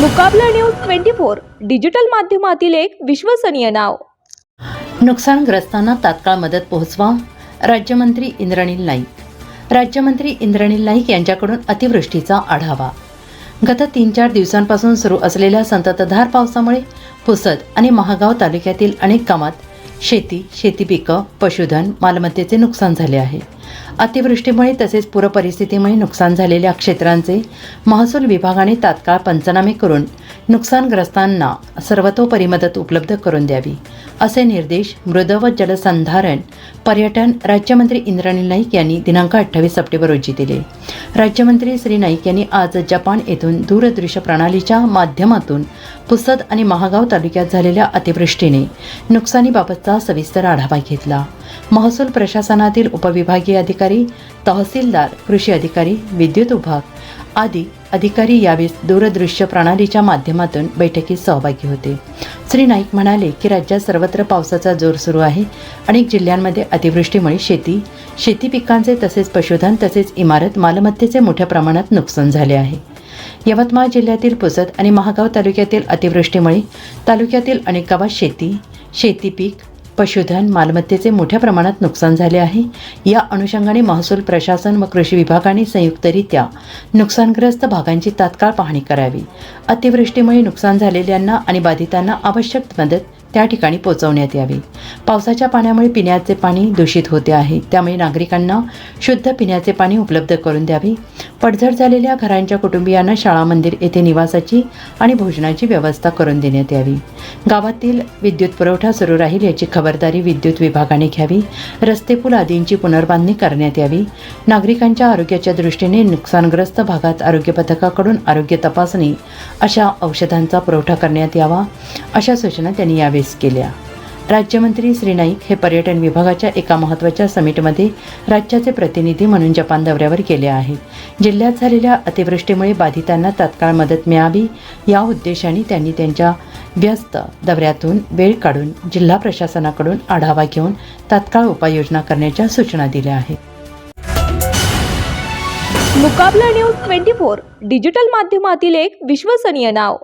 मुकाबला news twenty four digital माध्यमातील एक विश्वसनीय नाव. नुकसानग्रस्तांना तात्काळ मदत पोहोचवा राज्यमंत्री इंद्रनील नाईक. राज्यमंत्री इंद्रनील नाईक यांच्याकडून अतिवृष्टीचा आढावा. गत तीन चार दिवसांपासून सुरू असलेल्या संततधार पावसामुळे पुसद आणि महागाव तालुक्यातील अनेक कामात शेती शेती पिकं पशुधन मालमत्तेचे नुकसान झाले आहे. अतिवृष्टीमुळे तसेच पूरपरिस्थितीमुळे नुकसान झालेल्या क्षेत्रांचे महसूल विभागाने तात्काळ पंचनामे करून नुकसानग्रस्तांना सर्वतोपरी मदत उपलब्ध करून द्यावी असे निर्देश मृद व जलसंधारण पर्यटन राज्यमंत्री इंद्रनील नाईक यांनी दिनांक अठ्ठावीस सप्टेंबर रोजी दिले. राज्यमंत्री श्री नाईक यांनी आज जपान येथून दूरदृश्य प्रणालीच्या माध्यमातून पुसद आणि महागाव तालुक्यात झालेल्या अतिवृष्टीने नुकसानीबाबतचा सविस्तर आढावा घेतला. महसूल प्रशासनातील उपविभागीय अधिकारी तहसीलदार कृषी अधिकारी विद्युत विभाग आदी अधिकारी यावेळी दूरदृश्य प्रणालीच्या माध्यमातून बैठकीत सहभागी होते. श्री नाईक म्हणाले की राज्यात सर्वत्र पावसाचा जोर सुरू आहे अनेक जिल्ह्यांमध्ये अतिवृष्टीमुळे शेती शेती पिकांचे तसेच पशुधन तसेच इमारत मालमत्तेचे मोठ्या प्रमाणात नुकसान झाले आहे. यवतमाळ जिल्ह्यातील पुसद आणि महागाव तालुक्यातील अतिवृष्टीमुळे तालुक्यातील अनेक गावात शेती शेती पीक पशुधन मालमत्तेचे मोठ्या प्रमाणात नुकसान झाले आहे. या अनुषंगाने महसूल प्रशासन व कृषी विभागाने संयुक्तरित्या नुकसानग्रस्त भागांची तात्काळ पाहणी करावी. अतिवृष्टीमुळे नुकसान झालेल्यांना आणि बाधितांना आवश्यक मदत त्या ठिकाणी पोचवण्यात यावी. पावसाच्या पाण्यामुळे पिण्याचे पाणी दूषित होते आहे. त्यामुळे नागरिकांना शुद्ध पिण्याचे पाणी उपलब्ध करून द्यावे. पडझड झालेल्या घरांच्या कुटुंबियांना शाळा मंदिर येथे निवासाची आणि भोजनाची व्यवस्था करून देण्यात यावी. गावातील विद्युत पुरवठा सुरू राहील याची खबरदारी विद्युत विभागाने घ्यावी. रस्ते पूल आदींची पुनर्बांधणी करण्यात यावी. नागरिकांच्या आरोग्याच्या दृष्टीने नुकसानग्रस्त भागात आरोग्य पथकाकडून आरोग्य तपासणी अशा औषधांचा पुरवठा करण्यात यावा अशा सूचना त्यांनी यावेळेस केल्या. राज्यमंत्री श्री नाईक हे पर्यटन विभागाच्या एका महत्त्वाच्या समिटमध्ये राज्याचे प्रतिनिधी म्हणून जपान दौऱ्यावर गेले आहेत जिल्ह्यात झालेल्या अतिवृष्टीमुळे बाधितांना तात्काळ मदत मिळावी या उद्देशाने त्यांनी त्यांच्या व्यस्त दौऱ्यातून वेळ काढून जिल्हा प्रशासनाकडून आढावा घेऊन तात्काळ उपाययोजना करण्याच्या सूचना दिल्या आहेत. मुकाबला न्यूज ट्वेंटी फोर डिजिटल माध्यमातील एक विश्वसनीय नाव.